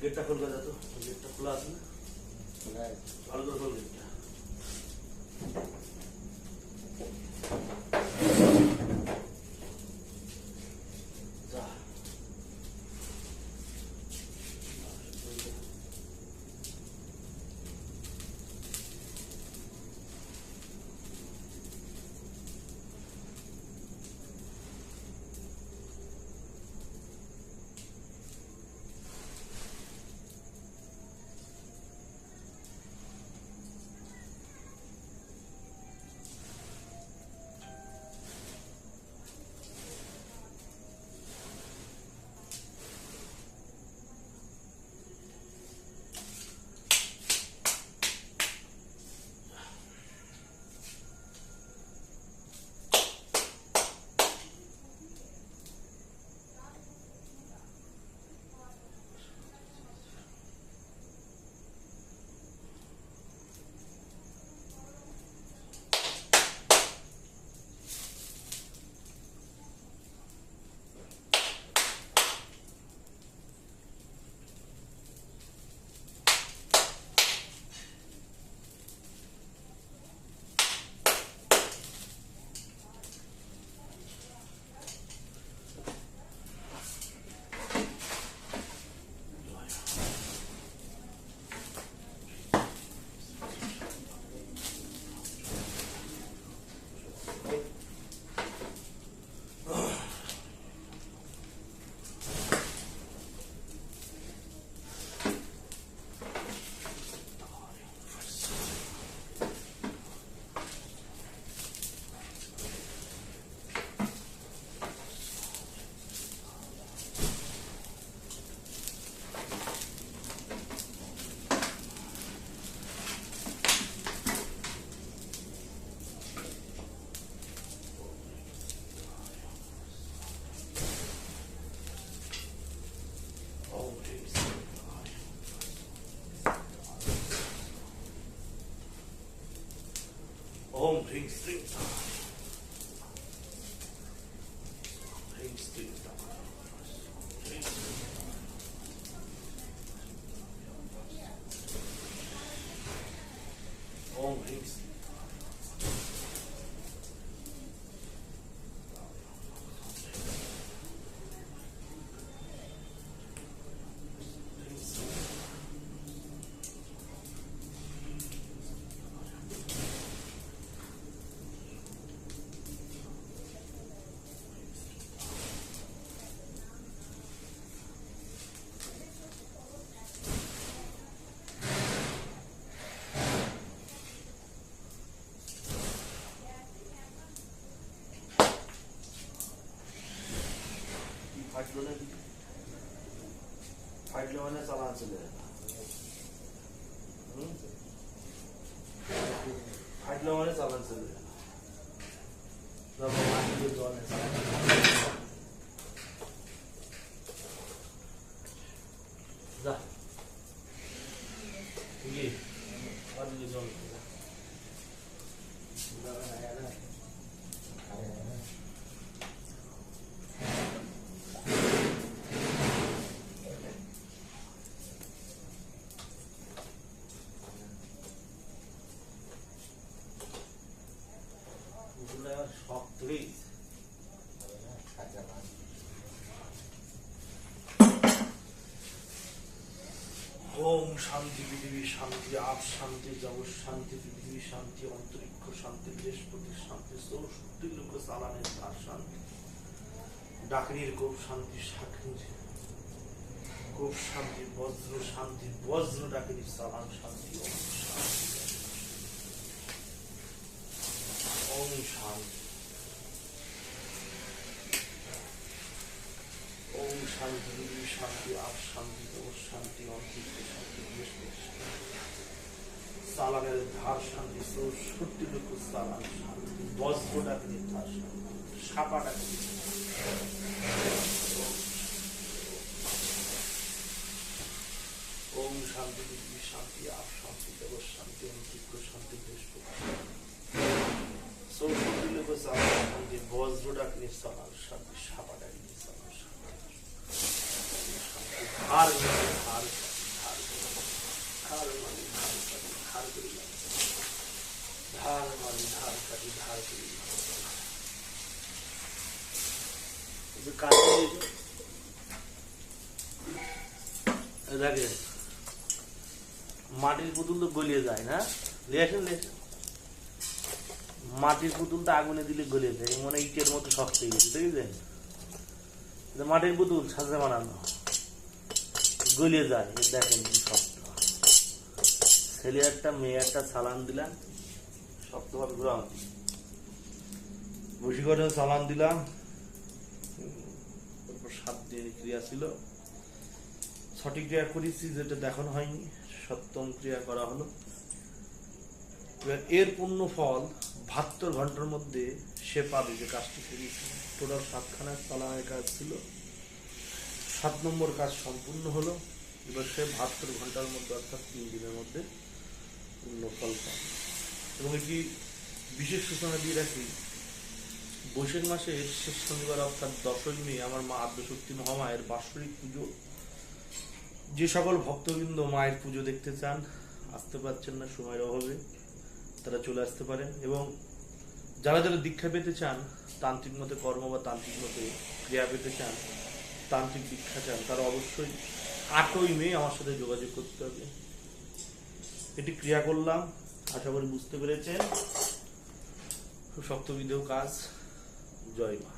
গেটটা খোল যা তো গেটটা খোলা আছে। না ভালো করে খোল গেটটা। these things are. ফাটলো নাকি ফাটলো মানে চালান চলে যাবে হুম? ফাটলো হয়ে গেছে। ওম শান্তি পৃথিবী, শান্তি আপ, শান্তি জগৎ, শান্তি পৃথিবী, শান্তি অন্তরিক্ষ, শান্তি বৃহস্পতি শান্তি সৌশক্তি লোক চালানের তার শান্তি। ডাকনির গোপ, শান্তি শাকনির গোপ, শান্তি বজ্র শান্তি বজ্র ডাকনির চালান শান্তি ওম শান্তি ওম শান্তি ওম শান্তি শান্তি আপ শান্তি জগৎ শান্তি অন্তরিক্ষ শান্তি সালামের ধার শান্তি সত্যি লোক সালাম, শান্তি বজ্র ডাকনির ধার শান্তি সাপা ডাকনির ওম শান্তি পৃথিবী শান্তি শান্তি জগৎ শান্তি শান্তি বৃহস্পতি সৌষট্টি লোক সালাম, শান্তি সালাম, শান্তি হার ধার কাটি ধার ধার মারি ধার কাটি ধার এই দেখেন মাটির পুতুল তো গলিয়ে যায়, না? লিয়ে আসেন। মাটির পুতুলটা আগুনে দিলে গলিয়ে যায় মনে ইটের মতো শক্ত হয়ে গেছে, দেখেছেন? মাটির পুতুল, সাজে বানানো। গলিয়ে যায়। দেখেন শক্ত ছেলে একটা, মেয়ে একটা সালান দিলাম, শক্তভাবে ঘুরাম বসি করে সালান দিলাম সাত দিন ক্রিয়া ছিল। সঠিক ক্রিয়া করেছি, যেটা দেখানো হয়নি। সপ্তম ক্রিয়া করা হলো। এবার এর পূর্ণ ফল বাহাত্তর ঘণ্টার মধ্যে সে পাবে যে কাজটি করেছে। টোটাল সাতখানা চালানের কাজ ছিল। সাত নম্বর কাজ সম্পূর্ণ হলো। এবার সে বাহাত্তর ঘণ্টার মধ্যে, অর্থাৎ তিন দিনের মধ্যে পূর্ণ ফল পাবে। এবং এটি বিশেষ সূচনা দিয়ে রাখি, বৈশাখ মাসের শেষ শনিবার, অর্থাৎ দশই মে, আমার মা আদ্যশক্তি মহামায়ের বাৎসরিক পুজো। যে সকল ভক্তবৃন্দ মায়ের পুজো দেখতে চান, আসতে পারছেন না, সময়ের অভাবে তারা চলে আসতে পারেন। এবং যারা যারা দীক্ষা পেতে চান, তান্ত্রিক মতে কর্ম বা তান্ত্রিক মতে ক্রিয়া পেতে চান তান্ত্রিক দীক্ষা চান, তারা অবশ্যই আটই মেয়ে আমার সাথে যোগাযোগ করতে হবে। এটি ক্রিয়া করলাম, আশা করি বুঝতে পেরেছেন। খুব শক্তবিধেও কাজ জয় মা।